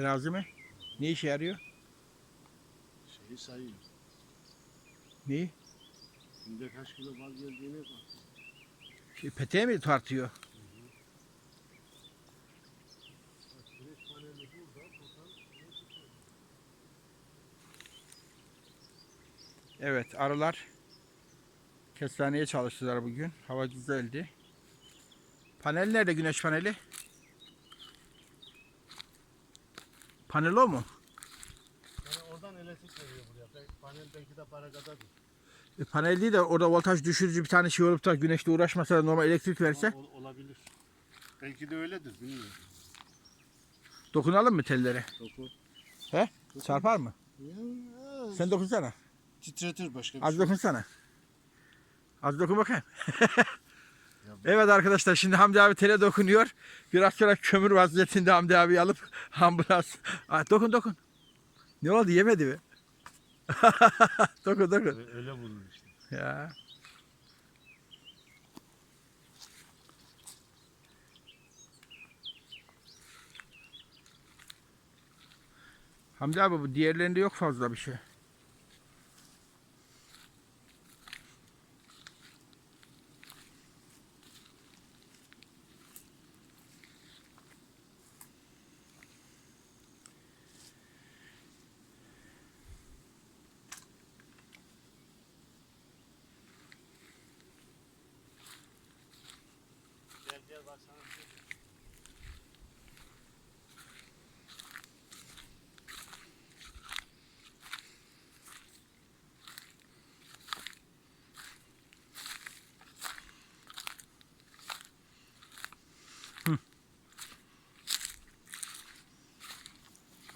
Terazi mi? Ne işe yarıyor? Şeyi sayıyor. Neyi? Günde kaç kilo bal geldiğine bak. Şey, peteğe mi tartıyor? Evet arılar kestaneye çalıştılar bugün. Hava güzeldi. Panel nerede güneş paneli? Panel o mu? Yani oradan elektrik veriyor buraya. Panel belki de para kadar değil. E, panel değil de orada voltaj düşürücü bir tane şey olup da güneşle uğraşmasa da normal elektrik verse ol- olabilir. Belki de öyledir, bilmiyorum. dokunalım mı tellere? Dokun. He? Çarpar mı? Ya, Sen dokunsana. titretir başka bir Az şey. dokunsana. Az dokun bakayım. Evet arkadaşlar şimdi Hamdi abi tele dokunuyor. Biraz sonra kömür vaziyetinde Hamdi abi alıp ambulans. Aa, dokun dokun. Ne oldu yemedi mi? dokun dokun. Öyle bulur işte. Ya. Hamdi abi bu diğerlerinde yok fazla bir şey.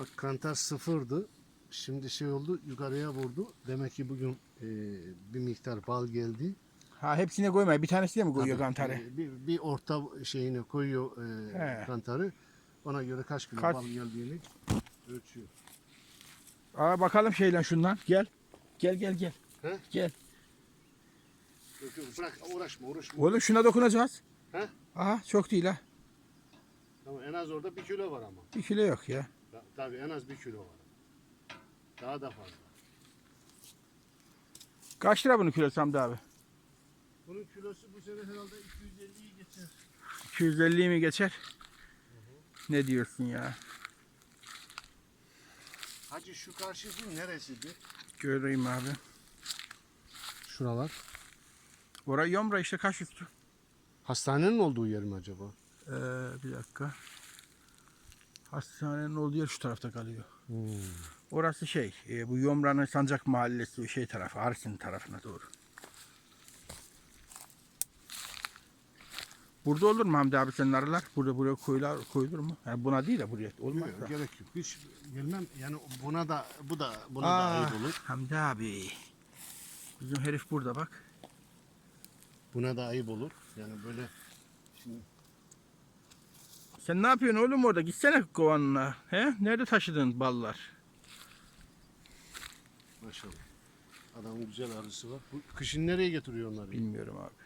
Bak kantar sıfırdı. Şimdi şey oldu yukarıya vurdu. Demek ki bugün e, bir miktar bal geldi. Ha hepsine koymayın. Bir tanesine mi koyuyor Tabii, kantarı? e, Bir, bir orta şeyini koyuyor e, He. kantarı. Ona göre kaç kilo Kaç- bal geldiğini ölçüyor. Aa bakalım şeyle şundan. Gel. Gel gel gel. He? Gel. Yok, yok, Bırak uğraşma uğraşma. Oğlum şuna dokunacağız. He? Aha çok değil ha. Tamam, en az orada bir kilo var ama. Bir kilo yok ya. Ta- Tabii en az bir kilo var. Daha da fazla. Kaç lira bunun kilosu Hamdi abi? Bunun kilosu bu sene herhalde 250'yi geçer. 250 mi geçer? Ne diyorsun ya? Hacı şu karşısı neresidir? Göreyim abi. Şuralar. Orayı Yomra işte kaç üstü? Hastanenin olduğu yer mi acaba? Ee, bir dakika. Hastanenin olduğu yer şu tarafta kalıyor. Orası şey, e, bu Yomra'nın Sancak Mahallesi şey tarafı, Arsin tarafına doğru. Burada olur mu Hamdi abi senin arılar? Burada buraya koyular, koyulur mu? Yani buna değil de buraya olmaz Yok, da. gerek yok. Hiç gelmem. Yani buna da bu da buna da Aa, ayıp olur. Hamdi abi. Bizim herif burada bak. Buna da ayıp olur. Yani böyle şimdi Sen ne yapıyorsun oğlum orada? Gitsene kovanına. He? Nerede taşıdın ballar? maşallah. Adamın güzel arısı var. Bu kışın nereye getiriyor onları? Bilmiyorum abi.